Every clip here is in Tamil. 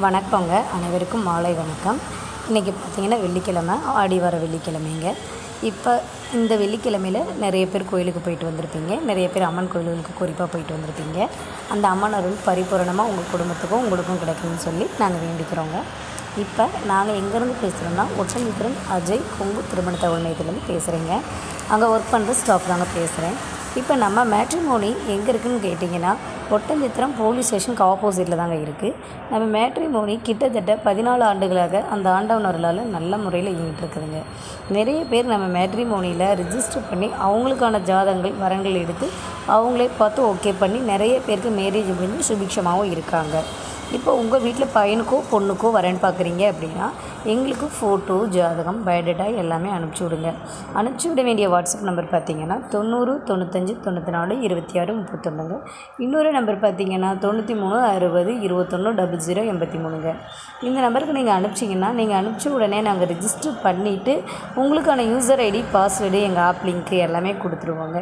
வணக்கங்க. அனைவருக்கும் மாலை வணக்கம். இன்றைக்கி பார்த்தீங்கன்னா வெள்ளிக்கிழமை ஆடி வர வெள்ளிக்கிழமைங்க. இப்போ இந்த வெள்ளிக்கிழமையில் நிறைய பேர் கோயிலுக்கு போயிட்டு வந்திருப்பீங்க. நிறைய பேர் அம்மன் கோயில்களுக்கு குறிப்பாக போயிட்டு வந்திருப்பீங்க. அந்த அம்மன் அருள் பரிபூரணமாக உங்கள் குடும்பத்துக்கும் உங்களுக்கும் கிடைக்கணும்னு சொல்லி நாங்கள் வேண்டிக்கிறோங்க. இப்போ நாங்கள் எங்கேருந்து பேசுகிறோம்னா ஒட்டன்மித்திரன் அஜய் கொங்கு திருமண தகவல் மையத்துலேருந்து பேசுகிறேங்க அங்கே ஒர்க் பண்ணுற ஸ்டாஃப் தாங்க பேசுகிறேன் இப்போ நம்ம மேட்ரிமோனி எங்கே இருக்குதுன்னு கேட்டிங்கன்னா ஒட்டஞ்சித்திரம் போலீஸ் ஸ்டேஷனுக்கு ஆப்போசிட்டில் தாங்க இருக்குது நம்ம மேட்ரிமோனி கிட்டத்தட்ட பதினாலு ஆண்டுகளாக அந்த ஆண்டவனர்களால் நல்ல முறையில் இயங்கிட்டு இருக்குதுங்க. நிறைய பேர் நம்ம மேட்ரிமோனியில் ரிஜிஸ்டர் பண்ணி அவங்களுக்கான ஜாதகங்கள் வரங்கள் எடுத்து அவங்களே பார்த்து ஓகே பண்ணி நிறைய பேருக்கு மேரேஜ் முடிஞ்சு சுபிக்ஷமாகவும் இருக்காங்க. இப்போ உங்கள் வீட்டில் பையனுக்கோ பொண்ணுக்கோ வரேன்னு பார்க்குறீங்க அப்படின்னா எங்களுக்கு ஃபோட்டோ ஜாதகம் பயோடேட்டா எல்லாமே அனுப்பிச்சி விடுங்க. அனுப்பிச்சி விட வேண்டிய வாட்ஸ்அப் நம்பர் பார்த்தீங்கன்னா தொண்ணூறு தொண்ணூத்தஞ்சு தொண்ணூற்றி நாலு இருபத்தி ஆறு முப்பத்தொன்றுங்க இன்னொரு நம்பர் பார்த்தீங்கன்னா தொண்ணூற்றி மூணு அறுபது இருபத்தொன்று டபுள் ஜீரோ எண்பத்தி மூணுங்க இந்த நம்பருக்கு நீங்கள் அனுப்பிச்சிங்கன்னா நீங்கள் அனுப்பிச்ச உடனே நாங்கள் ரிஜிஸ்டர் பண்ணிவிட்டு உங்களுக்கான யூசர் ஐடி பாஸ்வேர்டு எங்கள் ஆப் லிங்க்கு எல்லாமே கொடுத்துருவோங்க.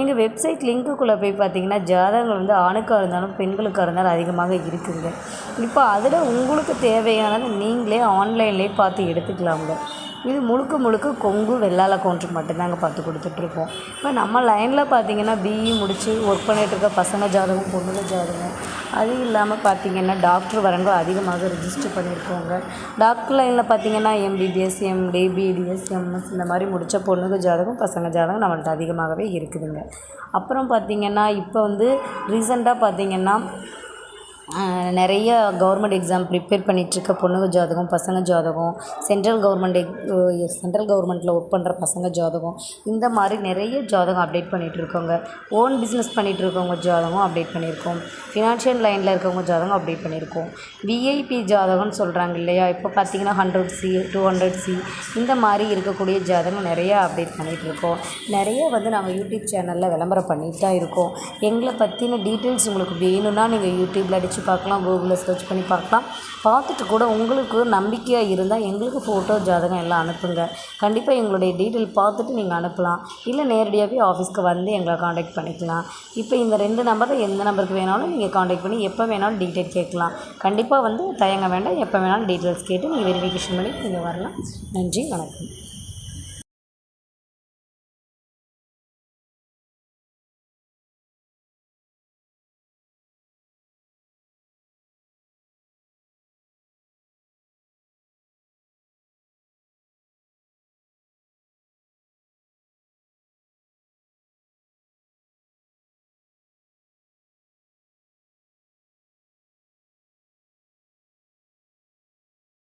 எங்கள் வெப்சைட் லிங்க்குள்ளே போய் பார்த்தீங்கன்னா ஜாதகங்கள் வந்து ஆணுக்காக இருந்தாலும் பெண்களுக்காக இருந்தாலும் அதிகமாக இருக்குதுங்க இப்போ அதில் உங்களுக்கு தேவையானதை நீங்களே ஆன்லைன்லேயே பார்த்து எடுத்துக்கலாம்ல இது முழுக்க முழுக்க கொங்கு வெள்ளால கவுண்டர் மட்டும்தாங்க பார்த்து கொடுத்துட்ருக்கோம். இப்போ நம்ம லைனில் பார்த்தீங்கன்னா பிஇ முடித்து ஒர்க் பண்ணிகிட்டு இருக்க பசங்க ஜாதகம் பொண்ணுங்க ஜாதகம் அது இல்லாமல் பார்த்தீங்கன்னா டாக்டர் வரங்க அதிகமாக ரிஜிஸ்டர் பண்ணியிருக்கோங்க. டாக்டர் லைனில் பார்த்தீங்கன்னா எம்பிபிஎஸ் எம்டி பிடிஎஸ் எம்எஸ் இந்த மாதிரி முடித்த பொண்ணுங்க ஜாதகம் பசங்க ஜாதகம் நம்மள்ட்ட அதிகமாகவே இருக்குதுங்க. அப்புறம் பார்த்திங்கன்னா இப்போ வந்து ரீசெண்டாக பார்த்திங்கன்னா நிறைய கவர்மெண்ட் எக்ஸாம் ப்ரிப்பேர் பண்ணிகிட்ருக்க பொண்ணுங்க ஜாதகம் பசங்க ஜாதகம் சென்ட்ரல் கவர்மெண்ட் எக் சென்ட்ரல் கவர்மெண்ட்டில் ஒர்க் பண்ணுற பசங்க ஜாதகம் இந்த மாதிரி நிறைய ஜாதகம் அப்டேட் பண்ணிகிட்ருக்கோங்க ஓன் பிஸ்னஸ் பண்ணிகிட்டு இருக்கவங்க ஜாதகம் அப்டேட் பண்ணியிருக்கோம். ஃபினான்ஷியல் லைனில் இருக்கவங்க ஜாதகம் அப்டேட் பண்ணியிருக்கோம். விஐபி ஜாதகம்னு சொல்கிறாங்க இல்லையா? இப்போ பார்த்தீங்கன்னா hundred C two hundred C இந்த மாதிரி இருக்கக்கூடிய ஜாதகம் நிறையா அப்டேட் பண்ணிகிட்ருக்கோம் நிறைய வந்து நாங்கள் யூடியூப் சேனலில் விளம்பரம் பண்ணிட்டு தான் இருக்கோம். எங்களை பற்றின டீட்டெயில்ஸ் உங்களுக்கு வேணும்னா நீங்கள் யூடியூப்பில் பார்க்கலாம் கூகுளில் சர்ச் பண்ணி பார்க்கலாம். பார்த்துட்டு கூட உங்களுக்கு நம்பிக்கையாக இருந்தால் எங்களுக்கு ஃபோட்டோ ஜாதகம் எல்லாம் அனுப்புங்க. கண்டிப்பாக எங்களுடைய டீட்டெயில் பார்த்துட்டு நீங்கள் அனுப்பலாம். இல்லை நேரடியாகவே ஆஃபீஸ்க்கு வந்து எங்களை காண்டாக்ட் பண்ணிக்கலாம். இப்போ இந்த ரெண்டு நம்பரில் எந்த நம்பருக்கு வேணாலும் நீங்கள் காண்டாக்ட் பண்ணி எப்போ வேணாலும் டீட்டெயில் கேட்கலாம். கண்டிப்பாக வந்து தயங்க வேண்டாம். எப்போ வேணாலும் டீட்டெயில்ஸ் கேட்டு நீங்கள் வெரிஃபிகேஷன் பண்ணி நீங்கள் வரலாம். நன்றி வணக்கம்.